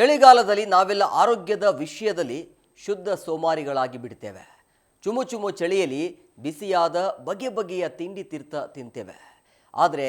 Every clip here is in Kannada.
ಚಳಿಗಾಲದಲ್ಲಿ ನಾವೆಲ್ಲ ಆರೋಗ್ಯದ ವಿಷಯದಲ್ಲಿ ಶುದ್ಧ ಸೋಮಾರಿಗಳಾಗಿ ಬಿಡ್ತೇವೆ. ಚುಮು ಚುಮು ಚಳಿಯಲ್ಲಿ ಬಿಸಿಯಾದ ಬಗೆ ಬಗೆಯ ತಿಂಡಿ ತೀರ್ಥ ತಿಂತೇವೆ. ಆದರೆ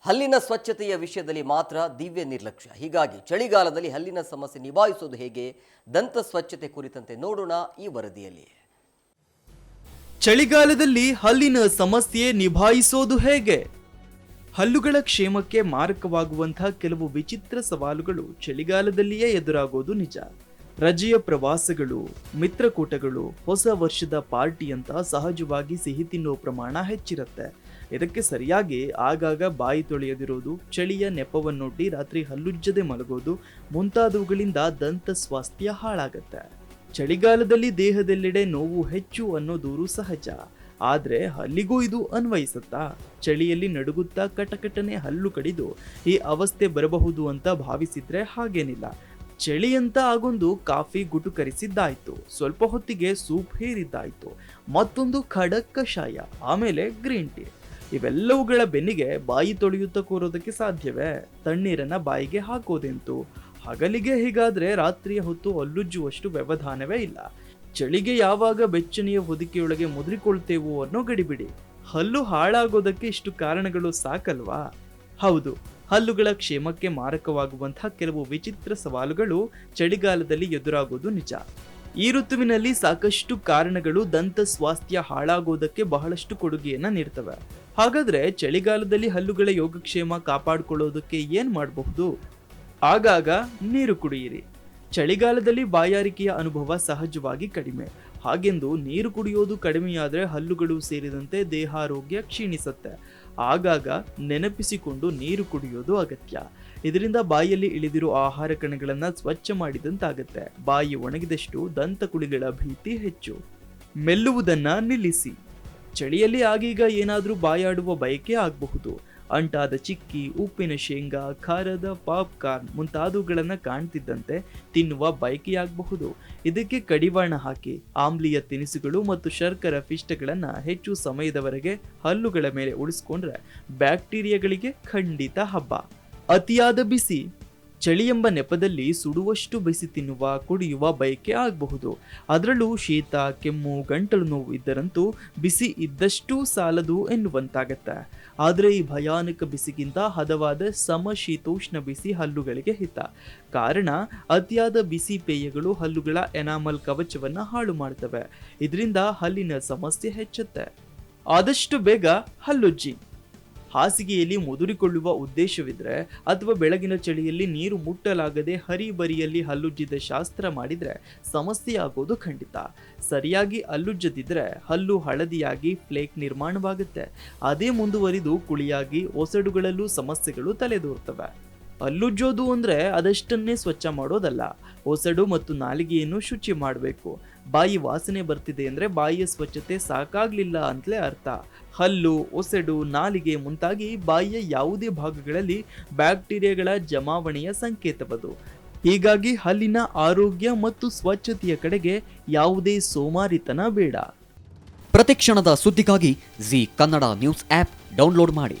ಹಲ್ಲಿನ ಸ್ವಚ್ಛತೆಯ ವಿಷಯದಲ್ಲಿ ಮಾತ್ರ ದಿವ್ಯ ನಿರ್ಲಕ್ಷ್ಯ. ಹೀಗಾಗಿ ಚಳಿಗಾಲದಲ್ಲಿ ಹಲ್ಲಿನ ಸಮಸ್ಯೆ ನಿಭಾಯಿಸೋದು ಹೇಗೆ? ದಂತ ಸ್ವಚ್ಛತೆ ಕುರಿತಂತೆ ನೋಡೋಣ ಈ ವರದಿಯಲ್ಲಿ. ಚಳಿಗಾಲದಲ್ಲಿ ಹಲ್ಲಿನ ಸಮಸ್ಯೆ ನಿಭಾಯಿಸೋದು ಹೇಗೆ? ಹಲ್ಲುಗಳ ಕ್ಷೇಮಕ್ಕೆ ಮಾರಕವಾಗುವಂತಹ ಕೆಲವು ವಿಚಿತ್ರ ಸವಾಲುಗಳು ಚಳಿಗಾಲದಲ್ಲಿಯೇ ಎದುರಾಗೋದು ನಿಜ. ರಜೆಯ ಪ್ರವಾಸಗಳು, ಮಿತ್ರಕೂಟಗಳು, ಹೊಸ ವರ್ಷದ ಪಾರ್ಟಿಯಂತ ಸಹಜವಾಗಿ ಸಿಹಿ ತಿನ್ನೋ ಪ್ರಮಾಣ ಹೆಚ್ಚಿರುತ್ತೆ. ಇದಕ್ಕೆ ಸರಿಯಾಗಿ ಆಗಾಗ ಬಾಯಿ ತೊಳೆಯದಿರೋದು, ಚಳಿಯ ನೆಪವನ್ನೊಡ್ಡಿ ರಾತ್ರಿ ಹಲ್ಲುಜ್ಜದೆ ಮಲಗೋದು ಮುಂತಾದವುಗಳಿಂದ ದಂತ ಸ್ವಾಸ್ಥ್ಯ ಹಾಳಾಗತ್ತೆ. ಚಳಿಗಾಲದಲ್ಲಿ ದೇಹದೆಲ್ಲೆಡೆ ನೋವು ಹೆಚ್ಚು ಅನ್ನೋ ದೂರು ಸಹಜ. ಆದ್ರೆ ಹಲ್ಲಿಗೂ ಇದು ಅನ್ವಯಿಸುತ್ತಾ ಚಳಿಯಲ್ಲಿ ನಡುಗುತ್ತಾ ಕಟಕಟನೆ ಹಲ್ಲು ಕಡಿದು ಈ ಅವಸ್ಥೆ ಬರಬಹುದು ಅಂತ ಭಾವಿಸಿದ್ರೆ ಹಾಗೇನಿಲ್ಲ. ಚಳಿ ಅಂತ ಆಗೊಂದು ಕಾಫಿ ಗುಟುಕರಿಸಿದ್ದಾಯಿತು. ಸ್ವಲ್ಪ ಹೊತ್ತಿಗೆ ಸೂಪ್ ಹೇರಿದ್ದಾಯಿತು. ಮತ್ತೊಂದು ಖಡಕ್ ಕಷಾಯ, ಆಮೇಲೆ ಗ್ರೀನ್ ಟೀ. ಇವೆಲ್ಲವುಗಳ ಬೆನ್ನಿಗೆ ಬಾಯಿ ತೊಳೆಯುತ್ತಾ ಕೂರೋದಕ್ಕೆ ಸಾಧ್ಯವೇ? ತಣ್ಣೀರನ್ನ ಬಾಯಿಗೆ ಹಾಕೋದೆಂತು? ಹಗಲಿಗೆ ಹೀಗಾದರೆ ರಾತ್ರಿಯ ಹೊತ್ತು ಅಲ್ಲುಜ್ಜುವಷ್ಟು ವ್ಯವಧಾನವೇ ಇಲ್ಲ. ಚಳಿಗೆ ಯಾವಾಗ ಬೆಚ್ಚನೆಯ ಹೊದಿಕೆಯೊಳಗೆ ಮುದ್ರಿಕೊಳ್ತೇವೋ ಅನ್ನೋ ಗಡಿಬಿಡಿ. ಹಲ್ಲು ಹಾಳಾಗೋದಕ್ಕೆ ಇಷ್ಟು ಕಾರಣಗಳು ಸಾಕಲ್ವಾ? ಹೌದು, ಹಲ್ಲುಗಳ ಕ್ಷೇಮಕ್ಕೆ ಮಾರಕವಾಗುವಂತಹ ಕೆಲವು ವಿಚಿತ್ರ ಸವಾಲುಗಳು ಚಳಿಗಾಲದಲ್ಲಿ ಎದುರಾಗೋದು ನಿಜ. ಈ ಋತುವಿನಲ್ಲಿ ಸಾಕಷ್ಟು ಕಾರಣಗಳು ದಂತ ಸ್ವಾಸ್ಥ್ಯ ಹಾಳಾಗೋದಕ್ಕೆ ಬಹಳಷ್ಟು ಕೊಡುಗೆಯನ್ನ ನೀಡ್ತವೆ. ಹಾಗಾದ್ರೆ ಚಳಿಗಾಲದಲ್ಲಿ ಹಲ್ಲುಗಳ ಯೋಗಕ್ಷೇಮ ಕಾಪಾಡಿಕೊಳ್ಳೋದಕ್ಕೆ ಏನ್ ಮಾಡಬಹುದು? ಆಗಾಗ ನೀರು ಕುಡಿಯಿರಿ. ಚಳಿಗಾಲದಲ್ಲಿ ಬಾಯಾರಿಕೆಯ ಅನುಭವ ಸಹಜವಾಗಿ ಕಡಿಮೆ. ಹಾಗೆಂದು ನೀರು ಕುಡಿಯೋದು ಕಡಿಮೆಯಾದರೆ ಹಲ್ಲುಗಳು ಸೇರಿದಂತೆ ದೇಹಾರೋಗ್ಯ ಕ್ಷೀಣಿಸುತ್ತೆ. ಆಗಾಗ ನೆನಪಿಸಿಕೊಂಡು ನೀರು ಕುಡಿಯೋದು ಅಗತ್ಯ. ಇದರಿಂದ ಬಾಯಲ್ಲಿ ಇಳಿದಿರೋ ಆಹಾರ ಕಣಗಳನ್ನು ಸ್ವಚ್ಛ ಮಾಡಿದಂತಾಗತ್ತೆ. ಬಾಯಿ ಒಣಗಿದಷ್ಟು ದಂತ ಕುಳಿಗಳ ಭೀತಿ ಹೆಚ್ಚು. ಮೆಲ್ಲುವುದನ್ನು ನಿಲ್ಲಿಸಿ. ಚಳಿಯಲ್ಲಿ ಆಗೀಗ ಏನಾದರೂ ಬಾಯಾಡುವ ಬಯಕೆ ಆಗಬಹುದು. ಅಂಟಾದ ಚಿಕ್ಕಿ, ಉಪ್ಪಿನ ಶೇಂಗಾ, ಖಾರದ ಪಾಪ್ಕಾರ್ನ್ ಮುಂತಾದವುಗಳನ್ನು ಕಾಣ್ತಿದ್ದಂತೆ ತಿನ್ನುವ ಬಯಕೆಯಾಗಬಹುದು. ಇದಕ್ಕೆ ಕಡಿವಾಣ ಹಾಕಿ ಆಮ್ಲೀಯ ತಿನಿಸುಗಳು ಮತ್ತು ಶರ್ಕರ ಪಿಷ್ಟಗಳನ್ನು ಹೆಚ್ಚು ಸಮಯದವರೆಗೆ ಹಲ್ಲುಗಳ ಮೇಲೆ ಉಳಿಸ್ಕೊಂಡ್ರೆ ಬ್ಯಾಕ್ಟೀರಿಯಾಗಳಿಗೆ ಖಂಡಿತ ಹಬ್ಬ. ಅತಿಯಾದ ಬಿಸಿ ಚಳಿ ಎಂಬ ನೆಪದಲ್ಲಿ ಸುಡುವಷ್ಟು ಬಿಸಿ ತಿನ್ನುವ, ಕುಡಿಯುವ ಬಯಕೆ ಆಗಬಹುದು. ಅದರಲ್ಲೂ ಶೀತ, ಕೆಮ್ಮು, ಗಂಟಲು ನೋವು ಇದ್ದರಂತೂ ಬಿಸಿ ಇದ್ದಷ್ಟೂ ಸಾಲದು ಎನ್ನುವಂತಾಗತ್ತೆ. ಆದರೆ ಈ ಭಯಾನಕ ಬಿಸಿಗಿಂತ ಹದವಾದ ಸಮಶೀತೋಷ್ಣ ಬಿಸಿ ಹಲ್ಲುಗಳಿಗೆ ಹಿತ. ಕಾರಣ, ಅತಿಯಾದ ಬಿಸಿ ಪೇಯಗಳು ಹಲ್ಲುಗಳ ಎನಾಮಲ್ ಕವಚವನ್ನು ಹಾಳು ಮಾಡ್ತವೆ. ಇದರಿಂದ ಹಲ್ಲಿನ ಸಮಸ್ಯೆ ಹೆಚ್ಚುತ್ತೆ. ಆದಷ್ಟು ಬೇಗ ಹಲ್ಲುಜ್ಜಿ. ಹಾಸಿಗೆಯಲ್ಲಿ ಮುದುರಿಕೊಳ್ಳುವ ಉದ್ದೇಶವಿದ್ರೆ ಅಥವಾ ಬೆಳಗಿನ ಚಳಿಯಲ್ಲಿ ನೀರು ಮುಟ್ಟಲಾಗದೆ ಹರಿಬರಿಯಲ್ಲಿ ಹಲ್ಲುಜ್ಜಿದ ಶಾಸ್ತ್ರ ಮಾಡಿದ್ರೆ ಸಮಸ್ಯೆ ಆಗೋದು ಖಂಡಿತ. ಸರಿಯಾಗಿ ಹಲ್ಲುಜ್ಜದಿದ್ರೆ ಹಲ್ಲು ಹಳದಿಯಾಗಿ ಫ್ಲೇಕ್ ನಿರ್ಮಾಣವಾಗುತ್ತೆ. ಅದೇ ಮುಂದುವರಿದು ಕುಳಿಯಾಗಿ ಒಸಡುಗಳಲ್ಲೂ ಸಮಸ್ಯೆಗಳು ತಲೆದೋರ್ತವೆ. ಹಲ್ಲುಜ್ಜೋದು ಅಂದರೆ ಅದಷ್ಟನ್ನೇ ಸ್ವಚ್ಛ ಮಾಡೋದಲ್ಲ. ಒಸಡು ಮತ್ತು ನಾಲಿಗೆಯನ್ನು ಶುಚಿ ಮಾಡಬೇಕು. ಬಾಯಿ ವಾಸನೆ ಬರ್ತಿದೆ ಅಂದರೆ ಬಾಯಿಯ ಸ್ವಚ್ಛತೆ ಸಾಕಾಗಲಿಲ್ಲ ಅಂತಲೇ ಅರ್ಥ. ಹಲ್ಲು ಒಸಡು ನಾಲಿಗೆ ಮುಂತಾಗಿ ಬಾಯಿಯ ಯಾವುದೇ ಭಾಗಗಳಲ್ಲಿ ಬ್ಯಾಕ್ಟೀರಿಯಾಗಳ ಜಮಾವಣೆಯ ಸಂಕೇತವದು ಹೀಗಾಗಿ ಹಲ್ಲಿನ ಆರೋಗ್ಯ ಮತ್ತು ಸ್ವಚ್ಛತೆಯ ಕಡೆಗೆ ಯಾವುದೇ ಸೋಮಾರಿತನ ಬೇಡ. ಪ್ರತಿಕ್ಷಣದ ಸುದ್ದಿಗಾಗಿ Zee Kannada news app download ಮಾಡಿ.